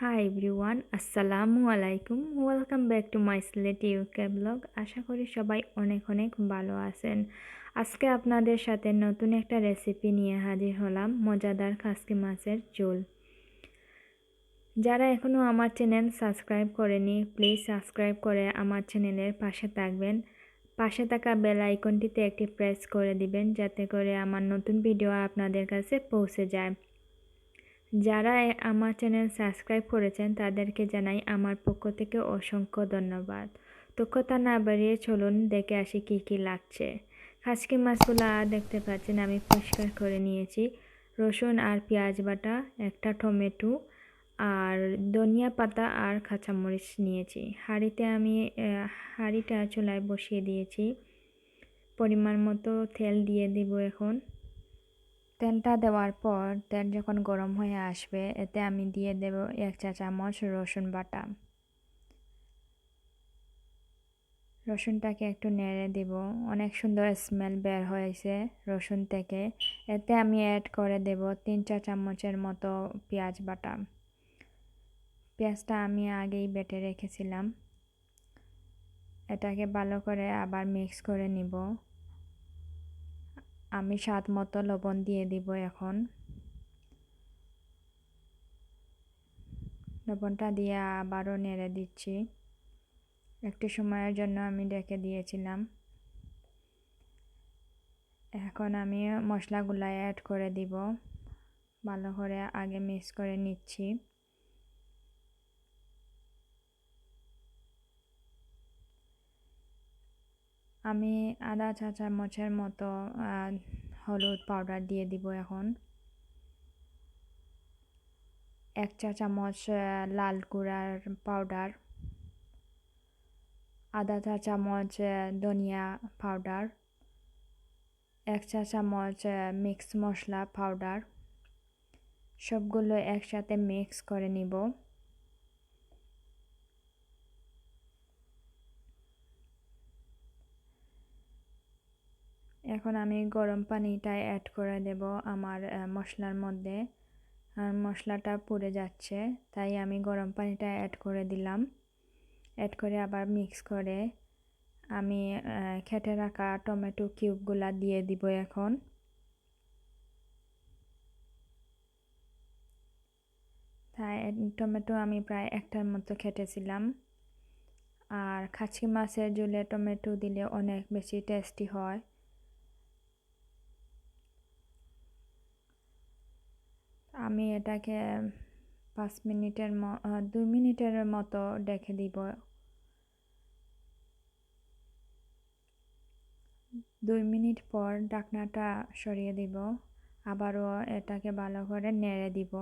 High everyone আসসালামু আলাইকুম welcome back to my Sylhet UK blog আশা করি সবাই অনেক অনেক ভালো আছেন। আজকে আপনাদের সাথে নতুন একটা রেসিপি নিয়ে হাজির হলাম, মজাদার খাসকি মাছের ঝোল। যারা এখনও আমার চ্যানেল সাবস্ক্রাইব করেনি প্লিজ সাবস্ক্রাইব করে আমার চ্যানেলের পাশে থাকবেন। পাশে থাকা বেল আইকনটিতে একটি প্রেস করে দিবেন, যাতে করে আমার নতুন ভিডিও আপনাদের কাছে পৌঁছে যায়। যারা আমার চ্যানেল সাবস্ক্রাইব করেছেন তাদেরকে জানাই আমার পক্ষ থেকে অসংখ্য ধন্যবাদ। তো কথা না বাড়িয়ে চলুন দেখে আসি কি কি লাগছে। খাসকি মাছগুলো দেখতে পাচ্ছেন আমি পরিষ্কার করে নিয়েছি। রসুন আর পেঁয়াজ বাটা, একটা টমেটো আর ধনিয়া পাতা আর কাঁচামরিচ নিয়েছি। হাঁড়িতে আমি হাঁড়িটা চুলায় বসিয়ে দিয়েছি। পরিমাণ মতো তেল দিয়ে দিব এখন। তেলটা দেওয়ার পর তেল যখন গরম হয়ে আসবে, এতে আমি দিয়ে দেব এক চা চামচ রসুন বাটা। রসুনটাকে একটু নেড়ে দিব। অনেক সুন্দর স্মেল বের হয়েছে রসুন থেকে। এতে আমি অ্যাড করে দেব তিন চা চামচের মতো পেঁয়াজ বাটা। পেঁয়াজটা আমি আগেই বেটে রেখেছিলাম। এটাকে ভালো করে আবার মিক্স করে নিব। আমি স্বাদ মতো লবণ দিয়ে দিব এখন। লবণটা দিয়ে আবারও নেড়ে দিচ্ছি। একটু সময়ের জন্য আমি ডেকে দিয়েছিলাম। এখন আমি মশলাগুলো অ্যাড করে দিব। ভালো করে আগে মিক্স করে নিচ্ছি। আমি আদা, চা, চামচের মতো হলুদ পাউডার দিয়ে দিব এখন। এক চা, চামচ লাল গুঁড়ার পাউডার আধা চা, চামচ ধনিয়া পাউডার এক চা, চামচ মিক্স মশলা পাউডার সবগুলো একসাথে মিক্স করে নিব। এখন আমি গরম পানিটা অ্যাড করে দেব আমার মশলার মধ্যে। আর মশলাটা পুড়ে যাচ্ছে, তাই আমি গরম পানিটা অ্যাড করে দিলাম। অ্যাড করে আবার মিক্স করে আমি খেটে রাখা টমেটো কিউবগুলা দিয়ে দিব এখন। তাই টমেটো আমি প্রায় একটার মতো খেটেছিলাম। আর খাচি মাছের ঝোলে টমেটো দিলে অনেক বেশি টেস্টি হয়। আমি এটাকে পাঁচ মিনিটের ম দুই মিনিটের মতো ডেকে দিব। দুই মিনিট পর ডাকনাটা সরিয়ে দিব। আবারও এটাকে ভালো করে নেড়ে দিব।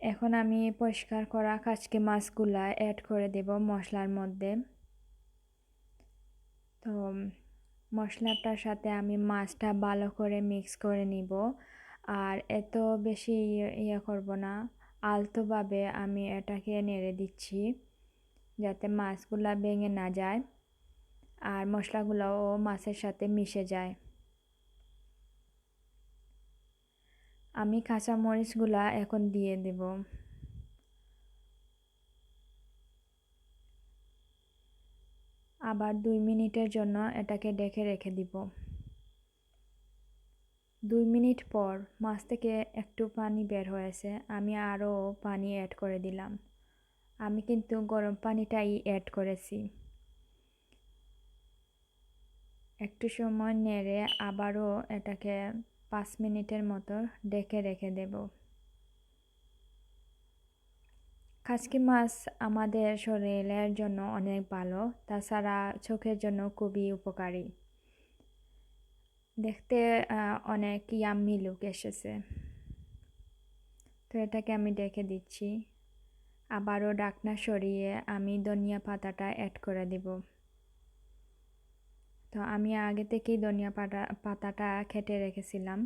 এখন আমি পরিষ্কার করা কাচকি মাছগুলা অ্যাড করে দেব মশলার মধ্যে। তো মশলাটার সাথে আমি মাছটা ভালো করে মিক্স করে নিব। আর এত বেশি ইয়ে করব না। আলতোভাবে আমি এটাকে নেড়ে দিচ্ছি যাতে মাছগুলা ভেঙে না যায় আর মশলাগুলোও মাছের সাথে মিশে যায়। আমি কাঁচা মরিচগুলা এখন দিয়ে দেব। আবার দুই মিনিটের জন্য এটাকে ডেকে রেখে দিব। দুই মিনিট পর মাছ থেকে একটু পানি বের হয়েছে, আমি আরও পানি অ্যাড করে দিলাম। আমি কিন্তু গরম পানিটাই অ্যাড করেছি। একটু সময় নেড়ে আবারও এটাকে পাঁচ মিনিটের মতো ডেকে রেখে দেব। খাসকি মাছ আমাদের শরীরের জন্য অনেক ভালো, তাছাড়া চোখের জন্য খুবই উপকারী। দেখতে অনেক ইয়াম্মি লুক এসেছে। তো এটাকে আমি ডেকে দিচ্ছি। আবারও ডাকনা সরিয়ে আমি ধনিয়া পাতাটা অ্যাড করে দিব। তো আমি আগে থেকেই ধনিয়া পাতা পাতাটা খেটে রেখেছিলাম।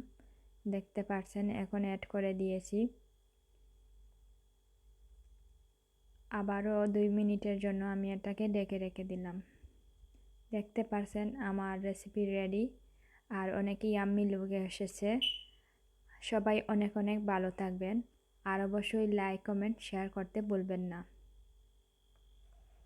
দেখতে পাচ্ছেন এখন অ্যাড করে দিয়েছি। আবারও দুই মিনিটের জন্য আমি এটাকে ডেকে রেখে দিলাম। দেখতে পারছেন আমার রেসিপি রেডি আর অনেকেই আমি লোকে এসেছে। সবাই অনেক অনেক ভালো থাকবেন আর অবশ্যই লাইক কমেন্ট শেয়ার করতে ভুলবেন না।